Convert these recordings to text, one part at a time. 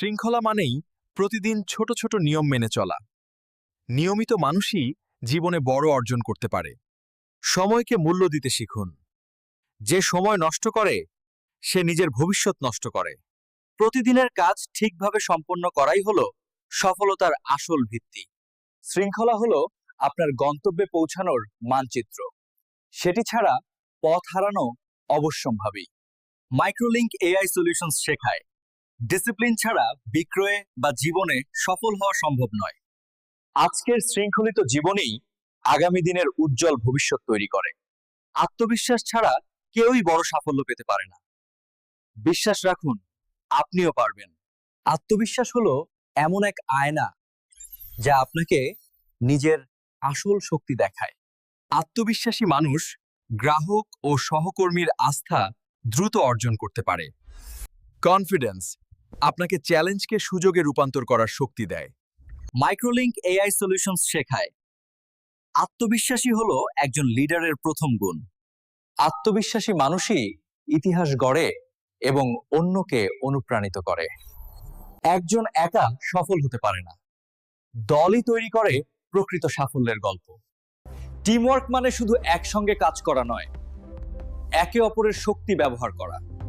শৃঙ্খলা মানেই প্রতিদিন ছোট ছোট নিয়ম মেনে চলা। নিয়মিত মানুষই জীবনে বড় অর্জন করতে পারে। সময়কে মূল্য দিতে শিখুন। যে সময় নষ্ট করে, সে নিজের ভবিষ্যৎ নষ্ট করে। প্রতিদিনের কাজ ঠিকভাবে সম্পন্ন করাই হল সফলতার আসল ভিত্তি। শৃঙ্খলা হল আপনার গন্তব্যে পৌঁছানোর মানচিত্র। সেটি ছাড়া পথ হারানো অবশ্যম্ভাবী। মাইক্রোলিঙ্ক এআই সলিউশনস শেখায়। ডিসিপ্লিন ছাড়া বিক্রয়ে বা জীবনে সফল হওয়া সম্ভব নয়। আজকের শৃঙ্খলিত জীবনেই আগামী দিনের উজ্জ্বল ভবিষ্যৎ তৈরি করে। আত্মবিশ্বাস ছাড়া কেউই বড় সাফল্য পেতে পারে না। বিশ্বাস রাখুন, আপনিও পারবেন। আত্মবিশ্বাস হলো এমন এক আয়না যা আপনাকে নিজের আসল শক্তি দেখায়। আত্মবিশ্বাসী মানুষ গ্রাহক ও সহকর্মীর আস্থা দ্রুত অর্জন করতে পারে। কনফিডেন্স আপনাকে চ্যালেঞ্জকে সুযোগে রূপান্তর করার শক্তি দেয়। মাইক্রোলিঙ্ক এআই সলিউশনস শেখায়। আত্মবিশ্বাসী হলো একজন লিডারের প্রথম গুণ। আত্মবিশ্বাসী মানুষই ইতিহাস গড়ে এবং অন্যকে অনুপ্রাণিত করে। একজন একা সফল হতে পারে না। দলই তৈরি করে প্রকৃত সাফল্যের গল্প। টিমওয়ার্ক মানে শুধু একসঙ্গে কাজ করা নয়, একে অপরের শক্তি ব্যবহার করা।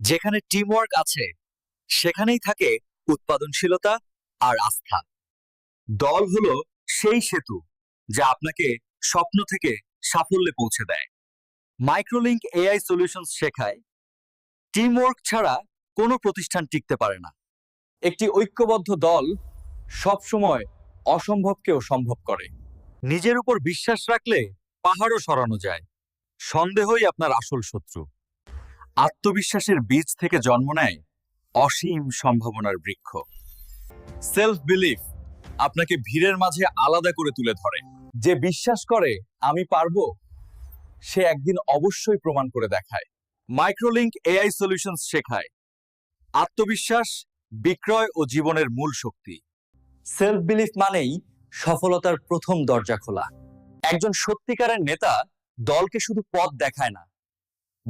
যেখানে টিমওয়ার্ক আছে, সেখানেই থাকে উৎপাদনশীলতা আর আস্থা। দল হলো সেই সেতু যা আপনাকে স্বপ্ন থেকে সাফল্যে পৌঁছে দেয়। মাইক্রোলিঙ্ক এআই সলিউশনস শেখায় টিমওয়ার্ক ছাড়া কোনো প্রতিষ্ঠান টিকতে পারে না। একটি ঐক্যবদ্ধ দল সবসময় অসম্ভবকেও সম্ভব করে। নিজের উপর বিশ্বাস রাখলে পাহাড়ও সরানো যায়। সন্দেহই আপনার আসল শত্রু। আত্মবিশ্বাসের বীজ থেকে জন্ম নেয় অসীম সম্ভাবনার বৃক্ষ। সেলফ বিলিফ আপনাকে ভিড়ের মাঝে আলাদা করে তুলে ধরে। যে বিশ্বাস করে, আমি পারব, সে একদিন অবশ্যই প্রমাণ করে দেখায়। মাইক্রোলিঙ্ক এআই সলিউশনস শেখায়। আত্মবিশ্বাস, বিক্রয় ও জীবনের মূল শক্তি। সেলফ বিলিফ মানেই সফলতার প্রথম দরজা খোলা। একজন সত্যিকারের নেতা দলকে শুধু পথ দেখায় না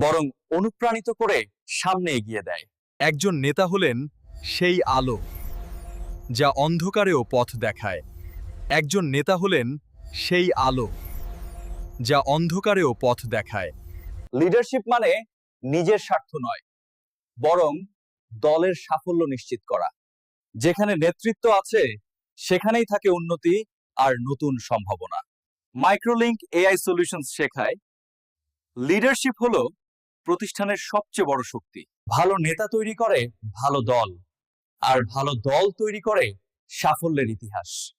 বরং অনুপ্রাণিত করে সামনে এগিয়ে দেয়। একজন নেতা হলেন সেই আলো, যা অন্ধকারেও পথ দেখায়। একজন নেতা হলেন সেই আলো, যা অন্ধকারেও পথ দেখায়। লিডারশিপ মানে নিজের স্বার্থ নয়, বরং দলের সাফল্য নিশ্চিত করা। যেখানে নেতৃত্ব আছে, সেখানেই থাকে উন্নতি আর নতুন সম্ভাবনা। মাইক্রোলিঙ্ক এআই সলিউশনস শেখায়, লিডারশিপ হলো প্রতিষ্ঠানের সবচেয়ে বড় শক্তি। ভালো নেতা তৈরি করে, ভালো দল। আর ভালো দল তৈরি করে, সাফল্যের ইতিহাস।